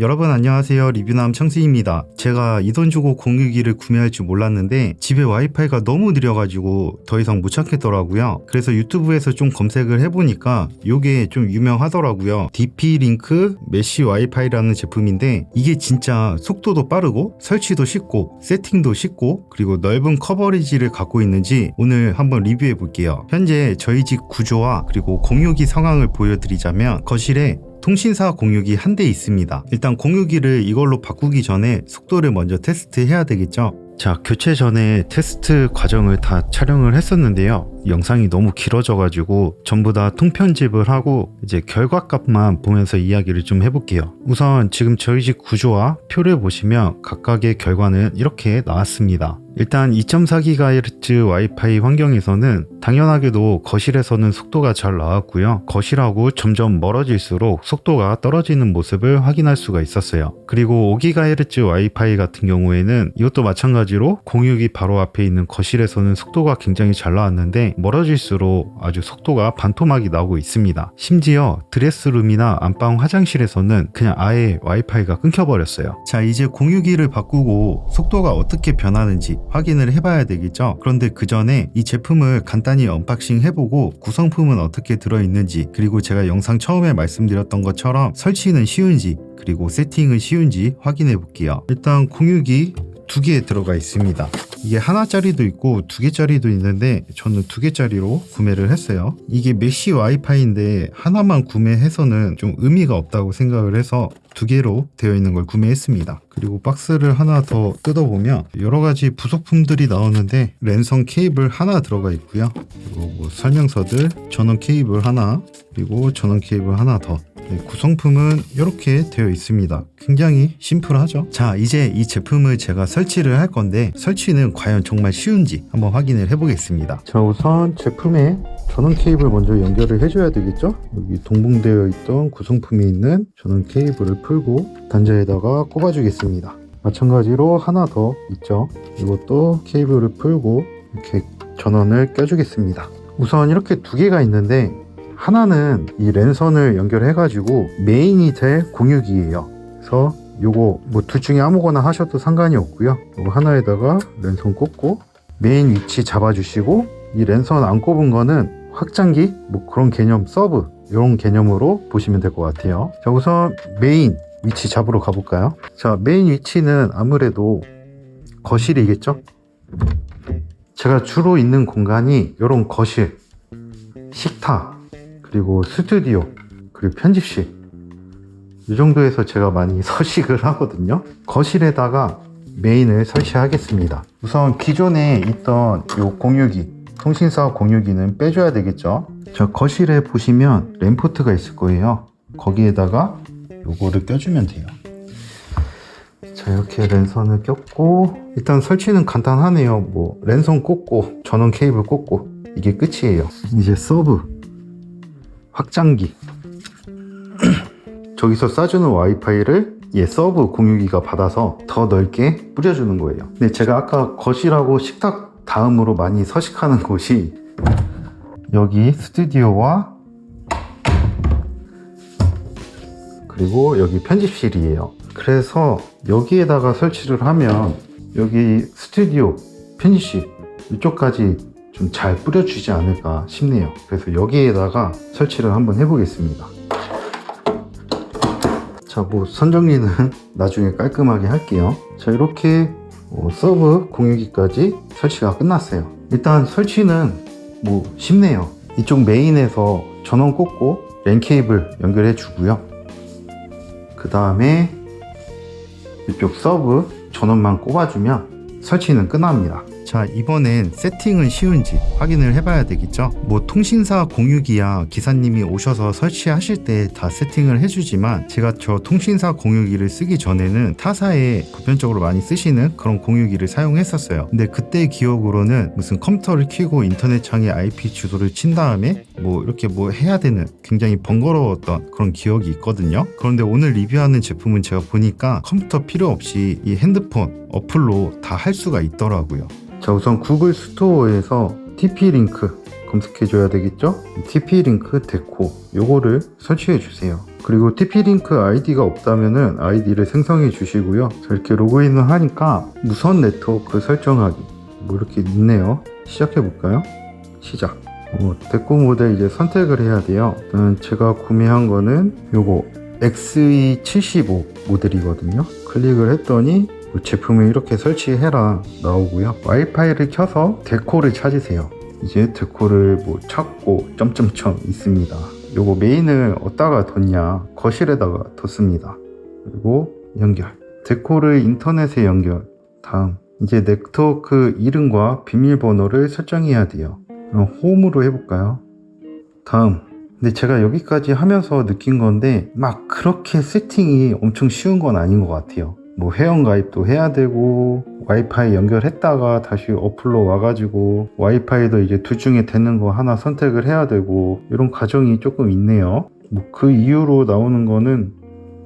여러분 안녕하세요. 리뷰남 청수입니다. 제가 이 돈 주고 공유기를 구매할 줄 몰랐는데 집에 와이파이가 너무 느려가지고 더 이상 못 찾겠더라고요. 그래서 유튜브에서 좀 검색을 해보니까 이게 좀 유명하더라고요. DP-링크 메쉬 와이파이라는 제품인데 이게 진짜 속도도 빠르고 설치도 쉽고 세팅도 쉽고 그리고 넓은 커버리지를 갖고 있는지 오늘 한번 리뷰해 볼게요. 현재 저희 집 구조와 그리고 공유기 상황을 보여드리자면 거실에 통신사 공유기 한 대 있습니다. 일단 공유기를 이걸로 바꾸기 전에 속도를 먼저 테스트해야 되겠죠. 자, 교체 전에 테스트 과정을 다 촬영을 했었는데요. 영상이 너무 길어져가지고 전부 다 통편집을 하고 이제 결과값만 보면서 이야기를 좀 해볼게요. 우선 지금 저희 집 구조와 표를 보시면 각각의 결과는 이렇게 나왔습니다. 일단 2.4GHz 와이파이 환경에서는 당연하게도 거실에서는 속도가 잘 나왔고요. 거실하고 점점 멀어질수록 속도가 떨어지는 모습을 확인할 수가 있었어요. 그리고 5GHz 와이파이 같은 경우에는 이것도 마찬가지로 공유기 바로 앞에 있는 거실에서는 속도가 굉장히 잘 나왔는데 멀어질수록 아주 속도가 반토막이 나오고 있습니다. 심지어 드레스룸이나 안방 화장실에서는 그냥 아예 와이파이가 끊겨버렸어요. 자, 이제 공유기를 바꾸고 속도가 어떻게 변하는지 확인을 해봐야 되겠죠. 그런데 그 전에 이 제품을 간단히 언박싱 해보고 구성품은 어떻게 들어있는지 그리고 제가 영상 처음에 말씀드렸던 것처럼 설치는 쉬운지 그리고 세팅은 쉬운지 확인해 볼게요. 일단 공유기 두 개 들어가 있습니다. 이게 하나짜리도 있고 두 개짜리도 있는데 저는 두 개짜리로 구매를 했어요. 이게 메쉬 와이파이인데 하나만 구매해서는 좀 의미가 없다고 생각을 해서 두 개로 되어 있는 걸 구매했습니다. 그리고 박스를 하나 더 뜯어보면 여러 가지 부속품들이 나오는데 랜선 케이블 하나 들어가 있고요. 그리고 뭐 설명서들, 전원 케이블 하나, 그리고 전원 케이블 하나 더. 네, 구성품은 이렇게 되어 있습니다. 굉장히 심플하죠? 자, 이제 이 제품을 제가 설치를 할 건데 설치는 과연 정말 쉬운지 한번 확인을 해보겠습니다. 자, 우선 제품에 전원 케이블 먼저 연결을 해줘야 되겠죠? 여기 동봉되어 있던 구성품이 있는 전원 케이블을 풀고 단자에다가 꼽아주겠습니다. 마찬가지로 하나 더 있죠? 이것도 케이블을 풀고 이렇게 전원을 껴주겠습니다. 우선 이렇게 두 개가 있는데 하나는 이 랜선을 연결해 가지고 메인이 될 공유기예요. 그래서 요거 뭐 둘 중에 아무거나 하셔도 상관이 없고요. 하나에다가 랜선 꽂고 메인 위치 잡아주시고 이 랜선 안 꼽은 거는 확장기 뭐 그런 개념 서브 이런 개념으로 보시면 될 것 같아요. 자 우선 메인 위치 잡으러 가볼까요? 자 메인 위치는 아무래도 거실이겠죠? 제가 주로 있는 공간이 이런 거실, 식탁, 그리고 스튜디오, 그리고 편집실. 이 정도에서 제가 많이 서식을 하거든요. 거실에다가 메인을 설치하겠습니다. 우선 기존에 있던 이 공유기, 통신사 공유기는 빼줘야 되겠죠. 저 거실에 보시면 램포트가 있을 거예요. 거기에다가 요거를 껴주면 돼요. 자 이렇게 랜선을 꼈고 일단 설치는 간단하네요 뭐 랜선 꽂고 전원 케이블 꽂고 이게 끝이에요 이제 서브 확장기 저기서 쏴주는 와이파이를 얘 서브 공유기가 받아서 더 넓게 뿌려주는 거예요 근데 제가 아까 거실하고 식탁 다음으로 많이 서식하는 곳이 여기 스튜디오와 그리고 여기 편집실이에요. 그래서 여기에다가 설치를 하면 여기 스튜디오, 편집실 이쪽까지 좀 잘 뿌려주지 않을까 싶네요. 그래서 여기에다가 설치를 한번 해보겠습니다. 자, 뭐 선정리는 나중에 깔끔하게 할게요. 자, 이렇게 어, 서브 공유기까지 설치가 끝났어요. 일단 설치는 뭐 쉽네요. 이쪽 메인에서 전원 꽂고 랜 케이블 연결해 주고요. 그 다음에 이쪽 서브 전원만 꼽아주면 설치는 끝납니다. 자 이번엔 세팅은 쉬운지 확인을 해봐야 되겠죠? 뭐 통신사 공유기야 기사님이 오셔서 설치하실 때 다 세팅을 해주지만 제가 저 통신사 공유기를 쓰기 전에는 타사에 보편적으로 많이 쓰시는 그런 공유기를 사용했었어요. 근데 그때 기억으로는 무슨 컴퓨터를 켜고 인터넷 창에 IP 주소를 친 다음에 뭐 이렇게 뭐 해야 되는 굉장히 번거로웠던 그런 기억이 있거든요. 그런데 오늘 리뷰하는 제품은 제가 보니까 컴퓨터 필요 없이 이 핸드폰 어플로 다 할 수가 있더라고요 자 우선 구글 스토어에서 TP-링크 검색해 줘야 되겠죠? TP-링크 데코 요거를 설치해 주세요 그리고 TP-링크 아이디가 없다면은 아이디를 생성해 주시고요. 자, 이렇게 로그인을 하니까 무선 네트워크 설정하기 뭐 이렇게 있네요. 시작해 볼까요? 시작. 어, 데코 모델 이제 선택을 해야 돼요. 일단 제가 구매한 거는 요거 XE75 모델이거든요. 클릭을 했더니 뭐 제품을 이렇게 설치해라 나오고요. 와이파이를 켜서 데코를 찾으세요. 이제 데코를 뭐 찾고 점점점 있습니다. 요거 메인을 어디다가 뒀냐 거실에다가 뒀습니다. 그리고 연결. 데코를 인터넷에 연결. 다음 이제 네트워크 이름과 비밀번호를 설정해야 돼요. 홈으로 해볼까요? 다음. 근데 제가 여기까지 하면서 느낀 건데 막 그렇게 세팅이 엄청 쉬운 건 아닌 것 같아요. 뭐 회원 가입도 해야 되고 와이파이 연결했다가 다시 어플로 와가지고 와이파이도 이제 둘 중에 되는 거 하나 선택을 해야 되고 이런 과정이 조금 있네요. 뭐 그 이후로 나오는 거는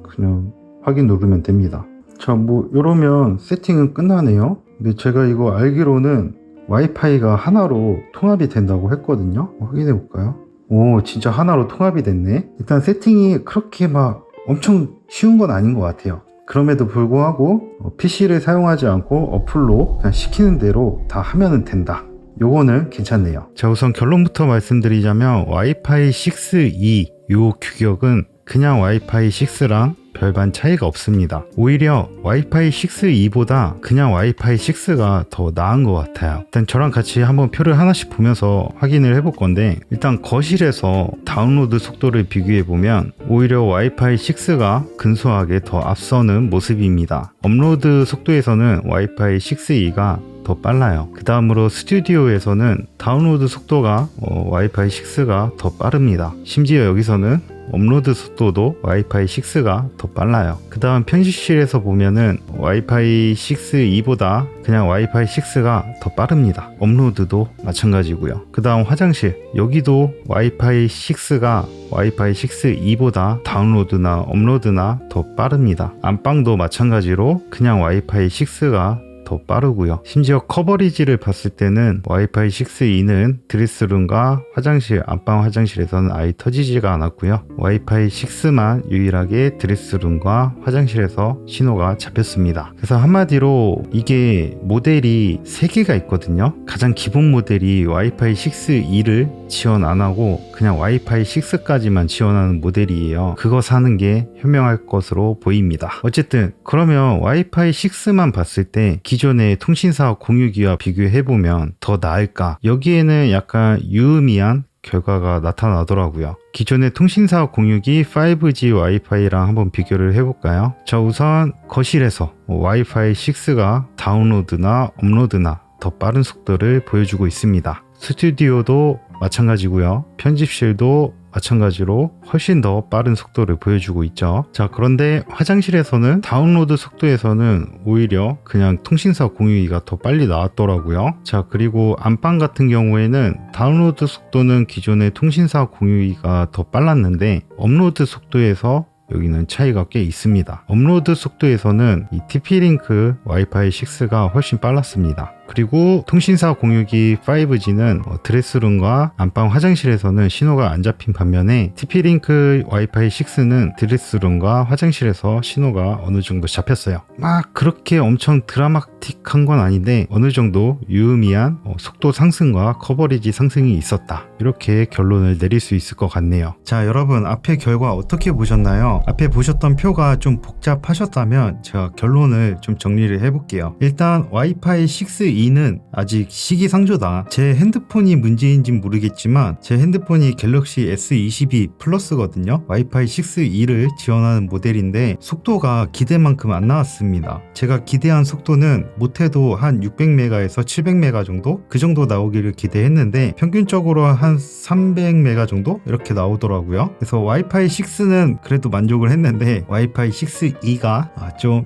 그냥 확인 누르면 됩니다. 자, 뭐 이러면 세팅은 끝나네요. 근데 제가 이거 알기로는 와이파이가 하나로 통합이 된다고 했거든요. 확인해 볼까요? 오, 진짜 하나로 통합이 됐네. 일단 세팅이 그렇게 막 엄청 쉬운 건 아닌 것 같아요. 그럼에도 불구하고 PC를 사용하지 않고 어플로 그냥 시키는 대로 다 하면 된다. 요거는 괜찮네요. 자, 우선 결론부터 말씀드리자면 와이파이 6E 요 규격은 그냥 와이파이 6랑 별반 차이가 없습니다. 오히려 와이파이 6E보다 그냥 와이파이 6가 더 나은 것 같아요. 일단 저랑 같이 한번 표를 하나씩 보면서 확인을 해볼 건데 일단 거실에서 다운로드 속도를 비교해 보면 오히려 와이파이 6가 근소하게 더 앞서는 모습입니다. 업로드 속도에서는 와이파이 6E가 더 빨라요. 그 다음으로 스튜디오에서는 다운로드 속도가 어, 와이파이 6가 더 빠릅니다. 심지어 여기서는 업로드 속도도 와이파이 6가 더 빨라요. 그 다음 편집실에서 보면은 와이파이 6E보다 그냥 와이파이 6가 더 빠릅니다. 업로드도 마찬가지고요. 그 다음 화장실 여기도 와이파이 6가 와이파이 6E보다 다운로드나 업로드나 더 빠릅니다. 안방도 마찬가지로 그냥 와이파이 6가 더 빠르고요. 심지어 커버리지를 봤을 때는 와이파이 6E는 드레스룸과 화장실, 안방 화장실에서는 아예 터지지가 않았고요. 와이파이 6만 유일하게 드레스룸과 화장실에서 신호가 잡혔습니다. 그래서 한마디로 이게 모델이 3개가 있거든요. 가장 기본 모델이 와이파이 6E를 지원 안 하고 그냥 와이파이 6까지만 지원하는 모델이에요. 그거 사는 게 현명할 것으로 보입니다. 어쨌든 그러면 와이파이 6만 봤을 때 기 존의 통신사 공유기와 비교해보면 더 나을까? 여기에는 약간 유의미한 결과가 나타나더라고요. 기존의 통신사 공유기 5G 와이파이랑 한번 비교를 해볼까요? 자, 우선 거실에서 와이파이 6가 다운로드나 업로드나 더 빠른 속도를 보여주고 있습니다. 스튜디오도 마찬가지고요. 편집실도 마찬가지로 훨씬 더 빠른 속도를 보여주고 있죠. 자, 그런데 화장실에서는 다운로드 속도에서는 오히려 그냥 통신사 공유기가 더 빨리 나왔더라고요. 자, 그리고 안방 같은 경우에는 다운로드 속도는 기존의 통신사 공유기가 더 빨랐는데 업로드 속도에서 여기는 차이가 꽤 있습니다. 업로드 속도에서는 이 TP-링크 와이파이 6가 훨씬 빨랐습니다. 그리고 통신사 공유기 5G는 어, 드레스룸과 안방 화장실에서는 신호가 안 잡힌 반면에 TP-링크 와이파이 6는 드레스룸과 화장실에서 신호가 어느 정도 잡혔어요. 막 그렇게 엄청 드라마틱한 건 아닌데 어느 정도 유의미한 어, 속도 상승과 커버리지 상승이 있었다. 이렇게 결론을 내릴 수 있을 것 같네요. 자, 여러분 앞에 결과 어떻게 보셨나요? 앞에 보셨던 표가 좀 복잡하셨다면 제가 결론을 좀 정리를 해볼게요. 일단 와이파이 6 2는 아직 시기상조다. 제 핸드폰이 문제인진 모르겠지만 제 핸드폰이 갤럭시 S22 플러스거든요. 와이파이 6E를 지원하는 모델인데 속도가 기대만큼 안 나왔습니다. 제가 기대한 속도는 못해도 한 600메가에서 700메가 정도? 그 정도 나오기를 기대했는데 평균적으로 한 300메가 정도? 이렇게 나오더라고요. 그래서 와이파이 6는 그래도 만족을 했는데 와이파이 6E가 좀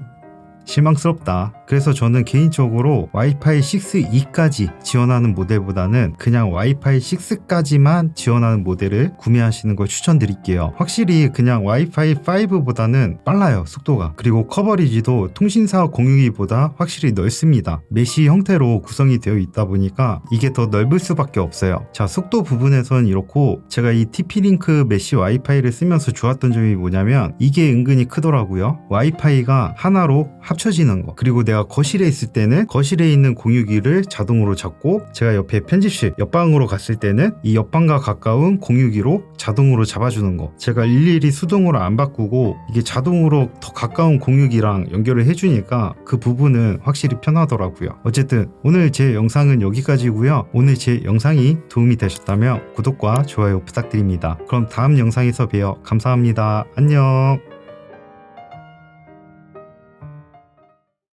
실망스럽다. 그래서 저는 개인적으로 와이파이 6E까지 지원하는 모델보다는 그냥 와이파이 6까지만 지원하는 모델을 구매하시는 걸 추천드릴게요. 확실히 그냥 와이파이 5보다는 빨라요, 속도가. 그리고 커버리지도 통신사 공유기보다 확실히 넓습니다. 메시 형태로 구성이 되어 있다 보니까 이게 더 넓을 수밖에 없어요. 자, 속도 부분에선 이렇고 제가 이 TP-링크 메시 와이파이를 쓰면서 좋았던 점이 뭐냐면 이게 은근히 크더라고요. 와이파이가 하나로 합쳐지는 거. 그리고 내가 거실에 있을 때는 거실에 있는 공유기를 자동으로 잡고 제가 옆에 편집실 옆방으로 갔을 때는 이 옆방과 가까운 공유기로 자동으로 잡아주는 거. 제가 일일이 수동으로 안 바꾸고 이게 자동으로 더 가까운 공유기랑 연결을 해주니까 그 부분은 확실히 편하더라고요. 어쨌든 오늘 제 영상은 여기까지고요. 오늘 제 영상이 도움이 되셨다면 구독과 좋아요 부탁드립니다. 그럼 다음 영상에서 봬요. 감사합니다. 안녕.